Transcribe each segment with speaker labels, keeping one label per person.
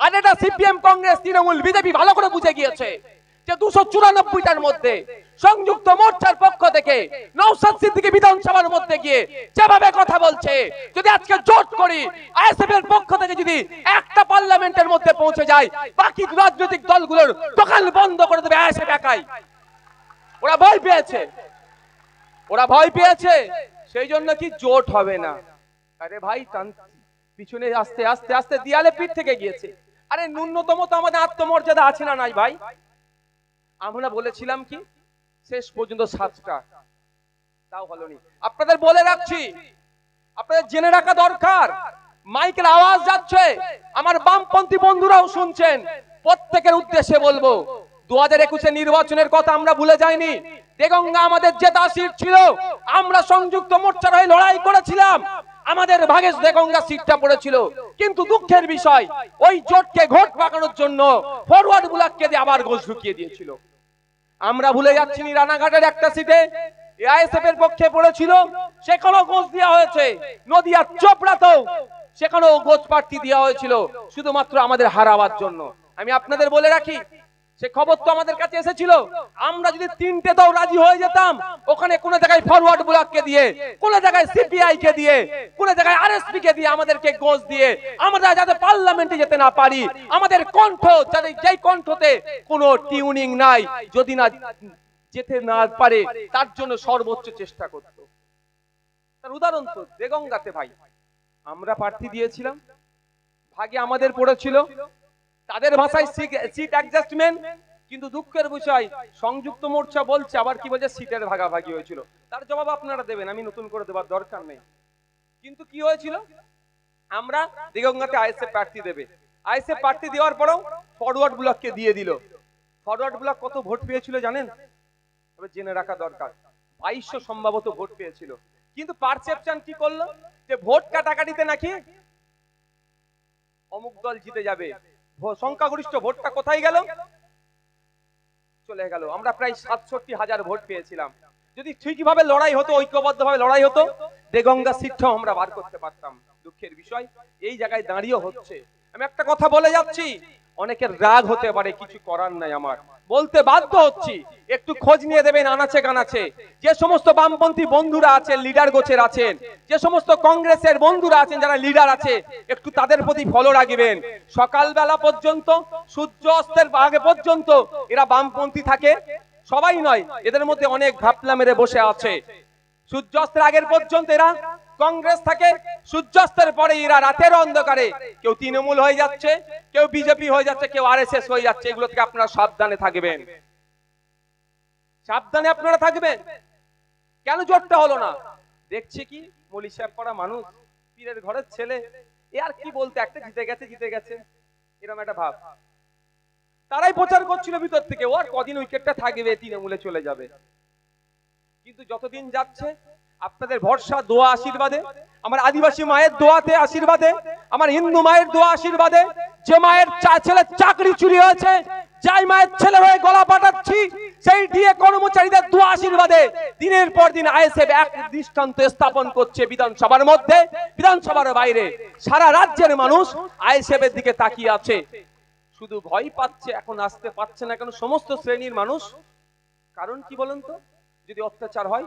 Speaker 1: আর এটা CPM Congress, Trinamool, BJP ভালো করে বুঝে গিয়েছে যে দুশো চুরানব্বইটার মধ্যে সংযুক্ত মোর্চার পক্ষ থেকে নৌসাদ সিদ্দিকী বিধানসভার মধ্যে গিয়ে যেভাবে কথা বলছে, যদি আজকে জোট করি, আইএসএফ এর পক্ষ থেকে যদি একটা পার্লামেন্টের মধ্যে পৌঁছে যায় বাকি রাজনৈতিক দলগুলোর দোকান বন্ধ করে দেবে আইএসএফ একাই। ওরা ভয় পেয়েছে। ওরা ভয় পেয়েছে। সেই জন্য কি জোট হবে না? আরে ভাই পিছনে আস্তে আস্তে আস্তে দিয়ালে পিঠ থেকে গিয়েছে। আরে, ন্যূনতম তো আমাদের আত্মমর্যাদা আছে না নাই ভাই? আমরা বলেছিলাম কি? শেষ পর্যন্ত সাতটা। তাও হলোনি। আপনাদের বলে রাখছি, আপনাদের জেনে রাখা দরকার, মাইকের আওয়াজ যাচ্ছে, আমার বামপন্থী বন্ধুরাও শুনছেন। প্রত্যেকের উদ্দেশ্যে বলব দু হাজার একুশে নির্বাচনের কথা আমরা ভুলে যাইনি। দেগঙ্গা আমাদের জেতা সিট ছিল, আমরা সংযুক্ত মোর্চার হয়ে লড়াই করেছিলাম। আমাদের ভাগেশ দেগঙ্গা সিটটা পড়েছিল। কিন্তু দুঃখের বিষয়, ওই জোটকে ঘোট পাকানোর জন্য ফরওয়ার্ড বুলাককে দিয়ে আবার গোছ ঢুকিয়ে দিয়েছিল। আমরা ভুলে যাচ্ছি রানাঘাটের একটা সিটে এর পক্ষে পড়েছিল, সেখানেও গোছ দেওয়া হয়েছে। নদিয়া চোপড়াতেও সেখানেও গোছ প্রার্থী দেওয়া হয়েছিল, শুধুমাত্র আমাদের হারাবার জন্য। আমি আপনাদের বলে রাখি সে খবর তো আমাদের কাছে এসেছিল। আমরা যদি তিনটে তাও রাজি হয়ে যেতাম, ওখানে কোন জায়গায় ফরওয়ার্ড ব্লককে দিয়ে, কোন জায়গায় সিপিআই কে দিয়ে, কোন জায়গায় আরএসপি কে দিয়ে আমাদেরকে গোছ দিয়ে, আমরা যাতে পার্লামেন্টে যেতে না পারি, আমাদের কণ্ঠ যাতে যেই কণ্ঠতে কোনো টিউনিং নাই, যদি না যেতে না পারে, তার জন্য সর্বোচ্চ চেষ্টা করত। তার উদাহরণ তো দেগঙ্গাতে ভাই। আমরা প্রার্থী দিয়েছিলাম, ভাগে আমাদের পড়েছিল তাদের ভাষায় সিট অ্যাডজাস্টমেন্ট কিন্তু দুঃখের বিষয়, সংযুক্ত মোর্চা বলছে, আবার কি বলছে সিটের ভাগাভাগি হয়েছিল। তার জবাব আপনারা দেবেন, আমি নতুন করে দেবার দরকার নেই। কিন্তু কি হয়েছিল? আমরা দিগঙ্গাতে আইএসএফ প্রার্থী দেবে। আইএসএফ প্রার্থী দেওয়ার পরেও ফরওয়ার্ড ব্লককে দিয়ে দিল। ফরওয়ার্ড ব্লক কত ভোট পেয়েছিল জানেন? তবে জেনে রাখা দরকার, বাইশশো সম্ভবত ভোট পেয়েছিল। কিন্তু পারসেপশন কি করল? যে ভোট কাটাকাটিতে নাকি অমুক দল জিতে যাবে। সংখ্যাগরিষ্ঠ ভোটটা কোথায় গেল? চলে গেল। আমরা প্রায় সাতষট্টি হাজার ভোট পেয়েছিলাম। যদি ঠিকভাবে লড়াই হতো ঐক্যবদ্ধ ভাবে লড়াই হতো, দেগঙ্গা সিটটাও আমরা বার করতে পারতাম। দুঃখের বিষয়, এই জায়গায় দাঁড়িয়ে হচ্ছে। আমি একটা কথা বলে যাচ্ছি, অনেকের রাগ হতে পারে, কিছু করার নাই আমার। বলতে বাধ্য হচ্ছি, একটু খোঁজ নিয়ে দেবেন আনাচে কানাচে। যে সমস্ত বামপন্থী বন্ধুরা আছেন, লিডার গোছের আছেন, যে সমস্ত কংগ্রেসের বন্ধুরা আছেন যারা লিডার আছে, একটু তাদের প্রতি ফলো রাখবেন। সকালবেলা পর্যন্ত, সূর্য অস্তের আগে পর্যন্ত এরা বামপন্থী থাকে। সবাই নয়, এদের মধ্যে অনেক ঘাপলা মেরে বসে আছে। সূর্যাস্তের আগের পর্যন্ত এরা কংগ্রেস থাকে, সূর্যাস্তের পরে এরা রাতের অন্ধকারে কেউ তৃণমূল হয়ে যাচ্ছে, কেউ বিজেপি হয়ে যাচ্ছে, কেউ আরএসএস হয়ে যাচ্ছে, এগুলো থেকে আপনারা সাবধানে থাকবেন। সাবধানে আপনারা থাকবেন। কেন জোটটা হলো না? দেখছে কি, মলি সাহেব পড়া মানুষ, পীরের ঘরের ছেলে। এ আর কি বলতে, একটা জিতে গেছে জিতে গেছে। এরকম একটা ভাব। তারাই প্রচার করছিল ভিতর থেকে। ও আর কদিন উইকেটটা থাকবে, তৃণমূলে চলে যাবে। কিন্তু যতদিন যাচ্ছে, আপনাদের ভরসা, দোয়া, আশীর্বাদে, আমার আদিবাসী মায়ের দোয়াতে আশীর্বাদে, আমার হিন্দু মায়ের দোয়া আশীর্বাদে, যে মায়ের ছেলের চাকরি চুরি হয়েছে, যাই মায়ের ছেলে হয়ে গলা পাঠাচ্ছি, সেই ডিএ কর্মচারীদের দোয়া আশীর্বাদে, দিনের পর দিন আইএসএফ এক দৃষ্টান্ত স্থাপন করছে বিধানসভার মধ্যে, বিধানসভার বাইরে। সারা রাজ্যের মানুষ আইএসএফ এর দিকে তাকিয়ে আছে। শুধু ভয় পাচ্ছে, এখন আসতে পারছে না কেন? সমস্ত শ্রেণির মানুষ। কারণ কি বলুন তো? যদি অত্যাচার হয়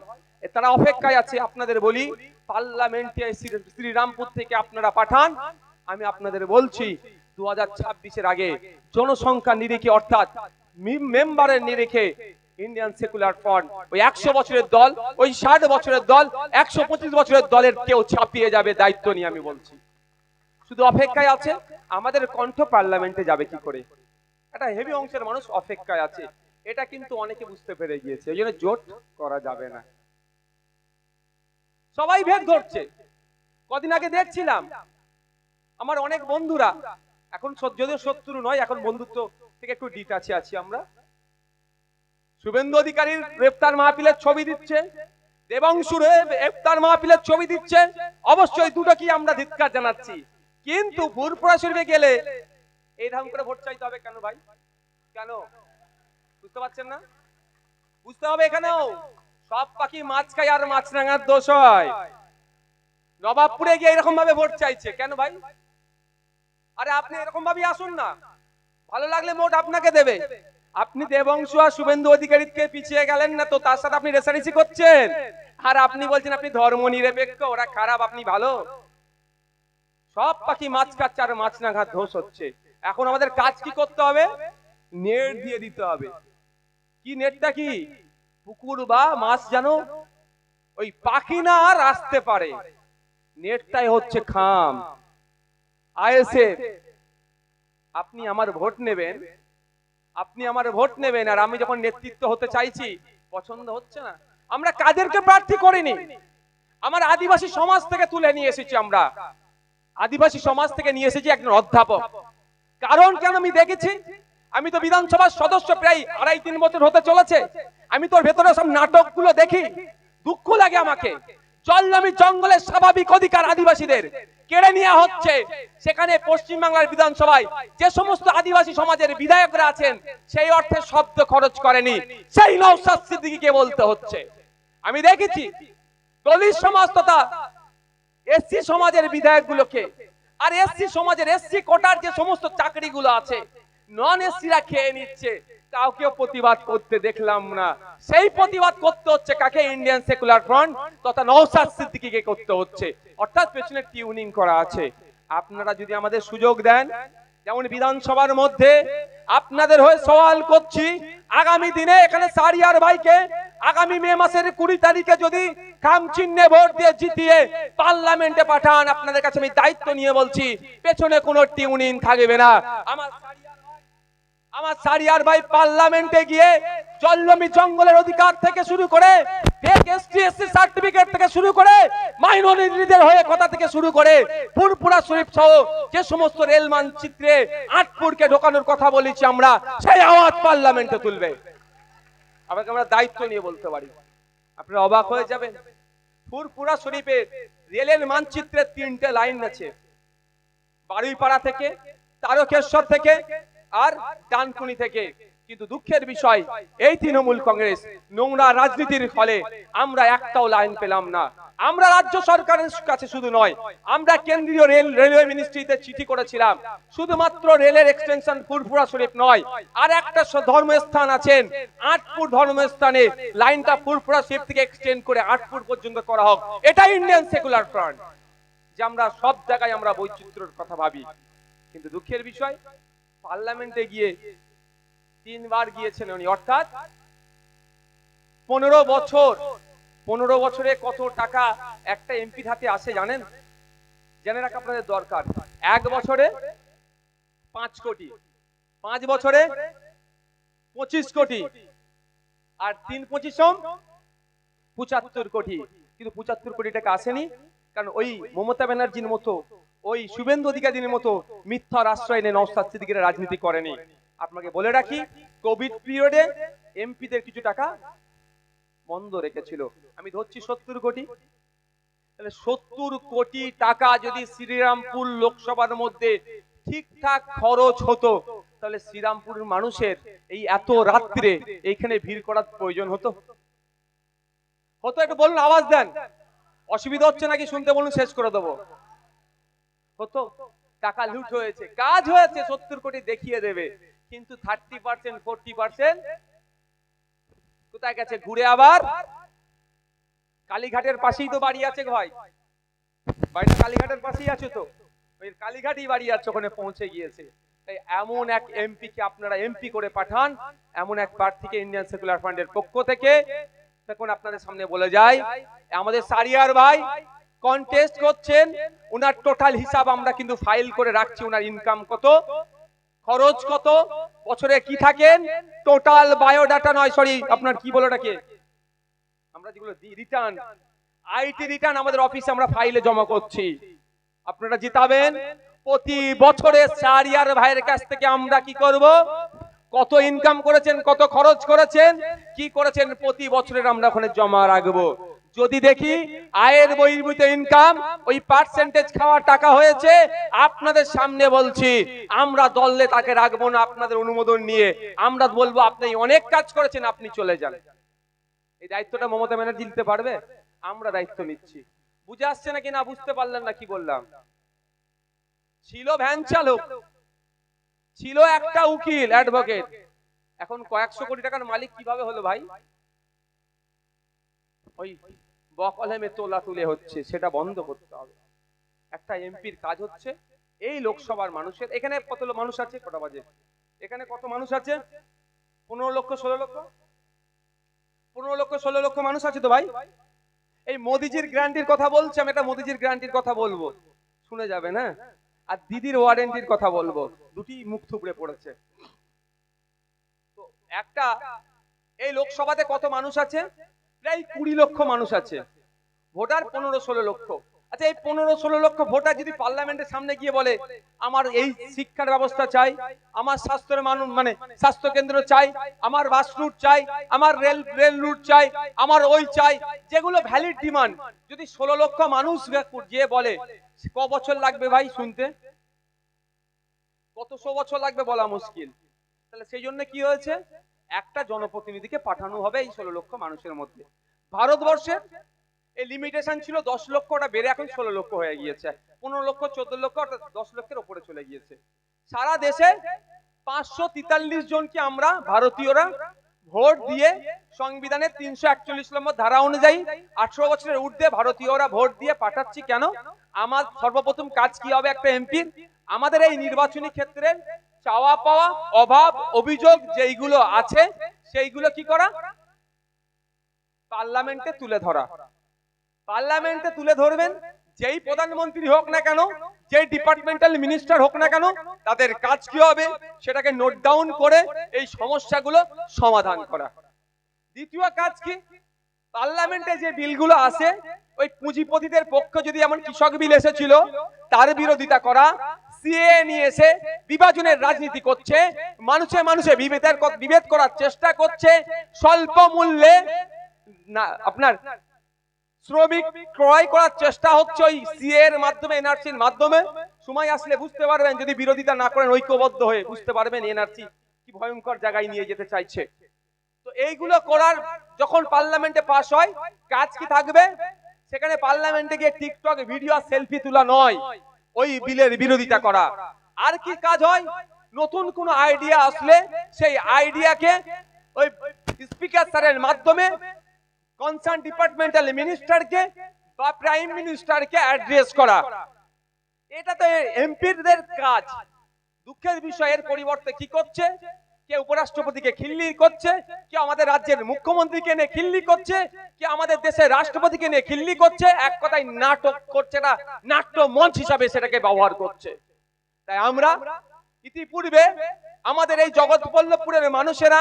Speaker 1: তারা অপেক্ষায় আছে, আপনাদের বলি, পার্লামেন্টে শ্রীরামপুর থেকে আপনারা পাঠান। আমি আপনাদের বলছি দু হাজার আগে জনসংখ্যা নিরিখে, অর্থাৎ মেম্বারের নিরিখে ইন্ডিয়ান সেকুলার ফ্রন্ট ওই একশো বছরের দল, ওই ষাট বছরের দল, একশো পঁচিশ বছরের দলের কেউ ছাপিয়ে যাবে দায়িত্ব নিয়ে আমি বলছি। শুধু অপেক্ষায় আছে, আমাদের কণ্ঠ পার্লামেন্টে যাবে কি করে? একটা হেভি অংশের মানুষ অপেক্ষায় আছে। এটা কিন্তু অনেকে বুঝতে পেরে গিয়েছে এই জন্য জোট করা যাবে না। সবাই ভেদ ধরছে। কদিন আগে দেখছিলাম, আমার অনেক বন্ধুরা, এখন যদিও শত্রু নয়, এখন বন্ধুত্ব থেকে একটু ডিটাচে আছি আমরা। শুভেন্দু অধিকারীর গ্রেপ্তার মাহফিলের ছবি দিচ্ছে, দেবাংশুর ছবি দিচ্ছে, অবশ্যই দুটো কি আমরা ধিৎকার জানাচ্ছি। কিন্তু ফুরপুরা শরীফে গেলে এইরকম করে ভোট চাইতে হবে কেন ভাই? কেন? বুঝতে পারছেন না? বুঝতে হবে এখানেও। সব পাখি মাছ খায় আর মাছ রাঙার দোষ হয়। নবাবপুরে গিয়ে এরকম ভাবে ভোট চাইছে। কেন ভাই? আরে আপনি এরকম ভাবে আসুন না। ভালো লাগলে মোট আপনাকে দেবে। আপনি দেবংশু আর শুভেন্দু অধিকারীকে পিছিয়ে গেলেন না তো, তার সাথে আপনি রেসারেসি করছেন? আর আপনি বলছেন আপনি ধর্ম নিরপেক্ষ, ওরা খারাপ, আপনি ভালো? সব পাখি মাছ খাচ্ছে আর মাছ না ঘাত ধোষ হচ্ছে। এখন আমাদের কাজ কি করতে হবে? নেট দিয়ে দিতে হবে। কি নেটটা কি? পুকুর বা মাছ জানো ওই পাখি না আর আসতে পারে। নেটটাই হচ্ছে খাম। আইএসএফ আপনি আমার ভোট নেবেন। আপনি আমার ভোট নেবেন আর আমি যখন নেতৃত্ব হতে চাইছি, পছন্দ হচ্ছে না। আমরা কাদেরকে প্রার্থী করিনি। আমার আদিবাসী সমাজ থেকে তুলে নিয়ে এসেছি আমরা। আদিবাসী সমাজ থেকে নিয়ে এসেছি একজন অধ্যাপক। কারণ কেন আমি দেখেছি? আমি তো বিধানসভার সদস্য প্রায় আড়াই তিন বছর হতে চলেছে। আমি তোর ভেতরে সব নাটকগুলো দেখি। দুঃখ লাগে আমাকে। জলনামি জঙ্গলের স্বাভাবিক অধিকার আদিবাসীদের কেড়ে নেওয়া হচ্ছে। সেখানে পশ্চিমবাংলার বিধানসভায় যে সমস্ত আদিবাসী সমাজের বিধায়করা আছেন, সেই অর্থে শব্দ খরচ করেনি। সেই নৌসাদ সিদ্দিকীকে বলতে হচ্ছে। আমি দেখেছি দলিত সমাজ তথা এসসি সমাজের বিধায়কগুলোকে। আর এসসি সমাজের এসসি কোটার যে সমস্ত চাকরিগুলো আছে নন এসসিরা খেয়ে নিচ্ছে। প্রতিবাদ করতে দেখলাম না। সেই প্রতিবাদ করতে হচ্ছে কাকে? ইন্ডিয়ান সেকুলার ফ্রন্ট তথা নওসাদ সিদ্দিকীকে করতে হচ্ছে। অর্থাৎ পেছনে টিউনিং করা আছে। আপনারা যদি আমাদের সুযোগ দেন, যেমন বিধানসভার মধ্যে আপনাদের হয়ে সওয়াল করছি, আগামী দিনে এখানে সারিয়ার ভাইকে আগামী মে মাসের কুড়ি তারিখে যদি খাম চিহ্নে ভোট দিয়ে জিতিয়ে পার্লামেন্টে পাঠান, আপনাদের কাছে আমি দায়িত্ব নিয়ে বলছি, পেছনে কোনো টিউনিং থাকবে না। আমার আমার সারিয়ার ভাই পার্লামেন্টে গিয়ে জল্লমি জঙ্গলের অধিকার থেকে শুরু করে এসটি এসসি সার্টিফিকেট থেকে শুরু করে হয়ে কথা থেকে শুরু করে ফুরপুরা শরীফ সহ যে সমস্ত রেল মানচিত্রে ঢোকানোর কথা বলেছি আমরা, সেই আওয়াজ পার্লামেন্টে তুলবে। দায়িত্ব নিয়ে বলতে পারি। অবাক হয়ে যাবেন। ফুরপুরা শরীফে রেলের মানচিত্রে তিনটে লাইন আছে। বারুইপাড়া থেকে, তারকেশ্বর থেকে আর ডানকুনি থেকে। কিন্তু দুঃখের বিষয়, এই তৃণমূল কংগ্রেস নোংরা রাজনীতির ফলে আমরা একটাও লাইন পেলাম না। আমরা রাজ্য সরকারের কাছে শুধু নয়, আমরা কেন্দ্রীয় রেল, রেলওয়ে মিনিস্ট্রিতে চিঠি করেছিলাম। শুধুমাত্র রেলের এক্সটেনশন ফুরফুরা শরীফ নয়, আর একটা ধর্মস্থান আছেন, আটপুর ধর্মস্থানে লাইনটা ফুরফুরা শরীফ থেকে এক্সটেন্ড করে আটপুর পর্যন্ত করা হোক। এটা ইন্ডিয়ান সেকুলার ফ্রন্ট যে আমরা সব জায়গায় আমরা বৈচিত্র্যের কথা ভাবি। কিন্তু দুঃখের বিষয় পার্লামেন্টে গিয়ে তিনবার গিয়েছেন উনি। অর্থাৎ পনেরো বছর, পনেরো বছরে কত টাকা একটা এমপির হাতে আসে জানেন? জেনে রাখা আপনাদের দরকার। এক বছরে পাঁচ কোটি, পাঁচ বছরে পঁচিশ কোটি, আর তিন পঁচিশ পঁচাত্তর কোটি। কিন্তু পঁচাত্তর কোটি টাকা আসেনি। কারণ ওই মমতা ব্যানার্জির মতো, ওই শুভেন্দু অধিকারীর মতো মিথ্যার আশ্রয় নিয়ে নওশাদ সিদ্দিকের রাজনীতি করেনি। আপনাকে বলে রাখি, কোভিড পিরিয়ডে এমপিদের কিছু টাকা বন্ধ রেখেছিল। আমি ধরছি সত্তর কোটি। তাহলে সত্তর কোটি টাকা যদি শ্রীরামপুর লোকসভার মধ্যে ঠিকঠাক খরচ হতো, তাহলে শ্রীরামপুরের মানুষের এই এত রাত্রে এইখানে ভিড় করার প্রয়োজন হতো। হতো একটু বলুন, আওয়াজ দেন। অসুবিধা হচ্ছে নাকি শুনতে বলুন, শেষ করে দেবো। হতো টাকা লুট হয়েছে, কাজ হয়েছে, সত্তর কোটি দেখিয়ে দেবে, কিন্তু থার্টি পার্সেন্ট ফোরটি পার্সেন্ট কোথায় গেছে? ঘুরে আবার? কালীঘাটের পাশেই তো বাড়ি আছে ভাই। বাড়িটা কালীঘাটের পাশেই আছে তো। ওই কালীঘাটই বাড়ি আছে, ওখানে পৌঁছে গিয়েছে। তাই এমন এক এমপি কে আপনারা এমপি করে পাঠান, এমন এক প্রার্থীকে ইন্ডিয়ান সেকুলার ফান্ডের পক্ষ থেকে দেখুন আপনাদের সামনে বলে যাই, আমাদের সারিয়ার ভাই কন্টেস্ট করছেন ওনার টোটাল হিসাব আমরা কিন্তু ফাইল করে রাখছি ওনার ইনকাম কত, খরচ কত, বছরে কি থাকেন টোটাল বায়োডাটা নয় সরি আপনার কি বলো ওটাকে? আমরা যেগুলো রিটার্ন আইটি রিটার্ন আমাদের অফিসে আমরা ফাইলে জমা করছি। আপনারা জিতাবেন, প্রতি বছরে সারিয়ার ভাইয়ের কাছ থেকে আমরা কি করব? কত ইনকাম করেছেন, কত খরচ করেছেন, কি করেছেন প্রতি বছরের আমরা ওখানে জমা রাখব। যদি দেখি আয়ের বহির্ভূত ইনকাম ওই পার্সেন্টেজ খাওয়ার টাকা হয়েছে, আপনাদের সামনে বলছি, আমরা দললে তাকে রাখব না আপনাদের অনুমোদন নিয়ে। আমরা বলব, আপনি অনেক কাজ করেছেন, আপনি চলে যান। এই দায়িত্বটা মমতা ব্যানার্জি নিতে পারবে? আমরা দায়িত্ব নিচ্ছি। বুঝে আসছে নাকি না, বুঝতে পারলেন না, কি বললাম? ছিল ভ্যান চালক। ছিল একটা উকিল অ্যাডভোকেট এখন কয়েকশো কোটি টাকার মালিক কীভাবে হলো ভাই? ওই বকলমে তোলা তুলে হচ্ছে, সেটা বন্ধ করতে হবে। একটা এমপির কাজ হচ্ছে এই লোকসভার মানুষের, এখানে কত মানুষ আছে? কটা বাজে? এখানে কত মানুষ আছে? পনেরো লক্ষ, ষোলো লক্ষ? পনেরো লক্ষ, ষোলো লক্ষ মানুষ আছে তো ভাই? এই মোদিজির গ্যারান্টির কথা বলছি, আমি একটা মোদিজির গ্যারান্টির কথা বলব। শুনে যাবে, না? আর দিদির ওয়ারেন্টির কথা বলব। দুটি মুখ থুবড়ে পড়েছে। তো একটা, এই লোকসভাতে কত মানুষ আছে? প্রায় কুড়ি লক্ষ মানুষ আছে। ভোটার পনেরো ষোলো লক্ষ। আচ্ছা এই পনেরো ষোলো লক্ষ ভোটার যদি পার্লামেন্টের সামনে গিয়ে বলে, আমার এই শিক্ষার ব্যবস্থা চাই, আমার স্বাস্থ্যের মানুষ মানে স্বাস্থ্য কেন্দ্র চাই, আমার বাস রুট চাই, আমার রেল রেল রুট চাই, আমার ওই চাই, যেগুলো ভ্যালিড ডিমান্ড যদি ষোলো লক্ষ মানুষ গিয়ে বলে, ক বছর লাগবে ভাই শুনতে? কতশো বছর লাগবে বলা মুশকিল। তাহলে সেই জন্য কি হয়েছে? একটা জনপ্রতিনিধিকে পাঠানো হবে এই ষোলো লক্ষ মানুষের মধ্যে। ভারতবর্ষের এই লিমিটেশন ছিল দশ লক্ষ ওটা বেড়ে এখন ষোলো লক্ষ হয়ে গিয়েছে। পনেরো লক্ষ, চোদ্দ লক্ষ, অর্থাৎ দশ লক্ষের উপরে চলে গিয়েছে। সারা দেশে পাঁচশো তেতাল্লিশ জনকে আমরা ভারতীয়রা ভোট দিয়ে সংবিধানের তিনশো একচল্লিশ নম্বর ধারা অনুযায়ী আঠারো বছরের ঊর্ধ্বে ভারতীয়রা ভোট দিয়ে পাঠাচ্ছি কেন? আমার সর্বপ্রথম কাজ কি হবে একটা এমপির আমাদের এই নির্বাচনী ক্ষেত্রে চাওয়া পাওয়া, অভাব, অভিযোগ যেইগুলো আছে, সেইগুলো কি করা? পার্লামেন্টে তুলে ধরা। পার্লামেন্টে তুলে ধরবেন, যেই প্রধানমন্ত্রী হোক না কেন, যেই ডিপার্টমেন্টাল মিনিস্টার হোক না কেন, তাদের কাজ কি হবে সেটাকে নোট ডাউন করে এই সমস্যাগুলো সমাধান করা। দ্বিতীয় কাজ কি? পার্লামেন্টে যে বিলগুলো আসে ওই পুঁজিপতিদের পক্ষ যদি এমন কৃষক বিল এসেছিল, তার বিরোধিতা করা সিএ এসে বিভাজনের রাজনীতি করছে, মানুষে মানুষে বিভেদের বিভেদ করার চেষ্টা করছে, স্বল্প মূল্যে না, আপনার শ্রমিক ক্রয় করার চেষ্টা হচ্ছে ওই সিএ এর মাধ্যমে এনআরসির মাধ্যমে। সময় আসলে বুঝতে পারবেন, যদি বিরোধিতা না করেন, ঐক্যবদ্ধ হয়ে বুঝতে পারবেন এনআরসি কি ভয়ঙ্কর জায়গায় নিয়ে যেতে চাইছে। তো এইগুলো করার যখন পার্লামেন্টে পাস হয়, কাজ কি থাকবে? সেখানে পার্লামেন্টে গিয়ে টিকটক ভিডিও সেলফি তোলা নয়, ওই বিলের বিরোধিতা করা। আর কি কাজ হয়? নতুন কোন আইডিয়া আসলে সেই আইডিয়াকে ওই স্পিকার স্যারের মাধ্যমে কনসার্ন ডিপার্টমেন্টাল মিনিস্টারকে বা প্রাইম মিনিস্টারকে অ্যাড্রেস করা। এটা তো এমপিদের কাজ। দুঃখের বিষয়, এর পরিবর্তে কি করছে? কে উপরাষ্ট্রপতিকে খিল্লি করছে? কে আমাদের রাজ্যের মুখ্যমন্ত্রীকে নিয়ে খিল্লি করছে? কে আমাদের দেশের রাষ্ট্রপতিকে নিয়ে খিল্লি করছে? এক কথায় নাটক করছে না নাট্য মঞ্চ হিসাবে সেটাকে ব্যবহার করছে। তাই আমরা ইতিপূর্বে আমাদের এই জগৎবল্লভপুরের মানুষেরা,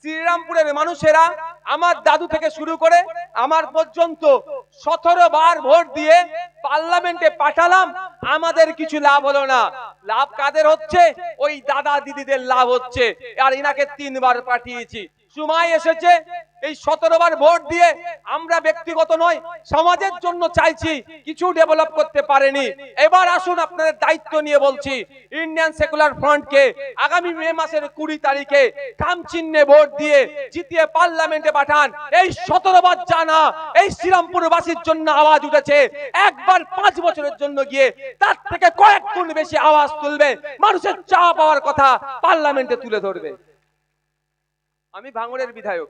Speaker 1: শ্রীরামপুরের মানুষেরা আমার দাদু থেকে শুরু করে আমার পর্যন্ত সতেরো বার ভোট দিয়ে পার্লামেন্টে পাঠালাম, আমাদের কিছু লাভ হলো না। লাভ কাদের হচ্ছে? ওই দাদা দিদিদের লাভ হচ্ছে। আর ইনাকে তিনবার পাঠিয়েছি। সময় এসেছে, এই সতেরো বার ভোট দিয়ে আমরা ব্যক্তিগত নয়, সমাজের জন্য চাইছি, কিছু ডেভেলপ করতে পারেনি। এবার আসুন আপনাদের দায়িত্ব নিয়ে বলছি ইন্ডিয়ান সেকুলার ফ্রন্টকে আগামী মে মাসের কুড়ি তারিখে কাম চিহ্নে ভোট দিয়ে জিতিয়ে পার্লামেন্টে পাঠান। এই সতেরো বার জানা, এই শ্রীরামপুরবাসীর জন্য আওয়াজ উঠেছে। একবার পাঁচ বছরের জন্য গিয়ে তার থেকে কয়েক গুণ বেশি আওয়াজ তুলবে। মানুষের চা পাওয়ার কথা পার্লামেন্টে তুলে ধরবে। আমি ভাঙড়ের বিধায়ক।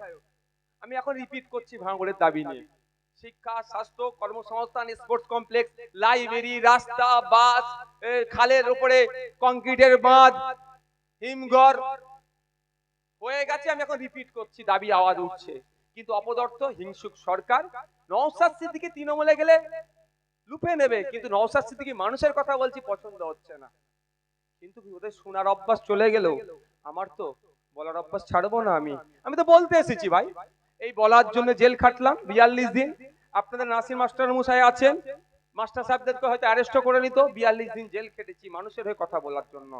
Speaker 1: আমি এখন রিপিট করছি ভাঙড়ের দাবি নিয়ে। শিক্ষা, স্বাস্থ্য, কর্মসংস্থান স্পোর্টস কমপ্লেক্স লাইব্রেরি রাস্তা, বাস খালের উপরে কংক্রিটের বাঁধ, হিমঘর। হয়ে গেছে, আমি এখন রিপিট করছি, দাবি আওয়াজ উঠছে। কিন্তু অপদর্থ, হিংসুক সরকার নওসাদ সিদ্দিকি তৃণমূলে গেলে লুপে নেবে। কিন্তু নওসাদ সিদ্দিকি মানুষের কথা বলছি, পছন্দ হচ্ছে না। কিন্তু ওদের শোনার অভ্যাস চলে গেল আমার তো বলার অভ্যাস ছাড়বো না আমি? আমি তো বলতে এসেছি ভাই। এই বলার জন্য জেল খাটলাম, বিয়াল্লিশ দিন। আপনাদের নাসির মাস্টার মশাই আছেন। মাস্টার সাহেবদেরকে হয়তো অ্যারেস্ট করে নিত, বিয়াল্লিশ দিন জেল খেটেছি মানুষের হয়ে কথা বলার জন্য।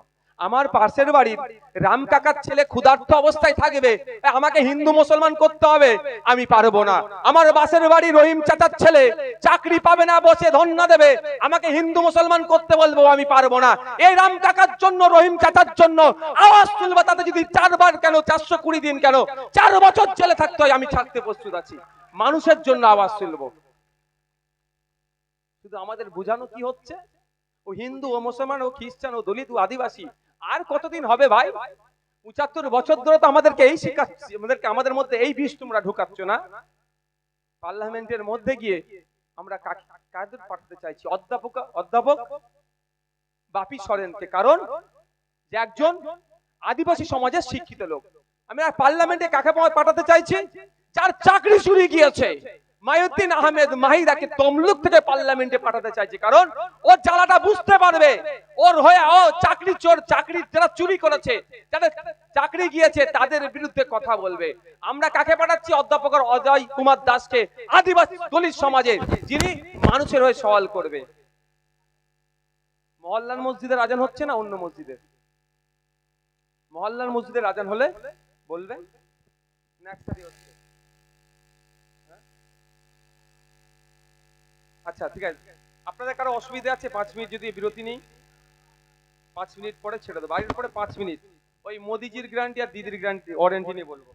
Speaker 1: আমার পাশের বাড়ির রাম কাকার ছেলে ক্ষুধার্ত অবস্থায় থাকবে, আমাকে হিন্দু মুসলমান করতে হবে, আমি পারব না। আমার বাসের বাড়ি রহিম চাচার ছেলে চাকরি পাবে না, বসে ধন্না দেবে, আমাকে হিন্দু মুসলমান করতে বলব, আমি পারব না। এই রাম কাকার জন্য, রহিম চাচার জন্য আওয়াজ তুলবে, তাতে যদি চারবার কেন, চারশো কুড়ি দিন কেন, চার বছর জেলে থাকতে হয়, আমি ছাড়তে প্রস্তুত আছি। মানুষের জন্য আওয়াজ তুলবো। শুধু আমাদের বোঝানো কি হচ্ছে? ও হিন্দু ও মুসলমান ও খ্রিস্টান ও দলিত ও আদিবাসী, আর কতদিন হবে ভাই? পঁচাত্তর বছর ধরে তো আমাদেরকে এই শিক্ষাচ্ছি আমাদেরকে আমাদের মধ্যে এই বিষ তোমরা ঢুকাচ্ছ না? পার্লামেন্টের মধ্যে গিয়ে আমরা কাদের পাঠাতে চাইছি? অধ্যাপক অধ্যাপক? বাপি সরেনকে। কারণ যে একজন আদিবাসী সমাজের শিক্ষিত লোক। আমি আর পার্লামেন্টে কাকে পাঠাতে চাইছি? যার চাকরি চুরি গিয়েছে। মায়ুদ্দিন আহমেদ মাহিদাকে তমলুক থেকে পার্লামেন্টে পাঠাতে চাইছে। কারণ ও জ্বালাটা বুঝতে পারবে। ওর হয়ে ও চাকরি চোর, চাকরি যারা চুরি করেছে, যাদের চাকরি গিয়েছে, তাদের বিরুদ্ধে কথা বলবে। আমরা কাকে পাঠাচ্ছি? অধ্যাপক অজয় কুমার দাসকে, আদিবাসী দলিত সমাজে, যিনি মানুষের হয়ে সওয়াল করবে। মহল্লার মসজিদের আজান হচ্ছে না অন্য মসজিদের মহল্লার মসজিদের আজান হলে বলবেন না একসাথে হচ্ছে। আচ্ছা ঠিক আছে। আপনাদের কারও অসুবিধা আছে? পাঁচ মিনিট যদি বিরতি নেই। পাঁচ মিনিট পরে ছেড়ে দেবো। বাড়ির পরে পাঁচ মিনিট। ওই মোদিজির গ্যারান্টি আর দিদির গ্যারান্টি ওয়ারেন্টি নিয়ে বলব।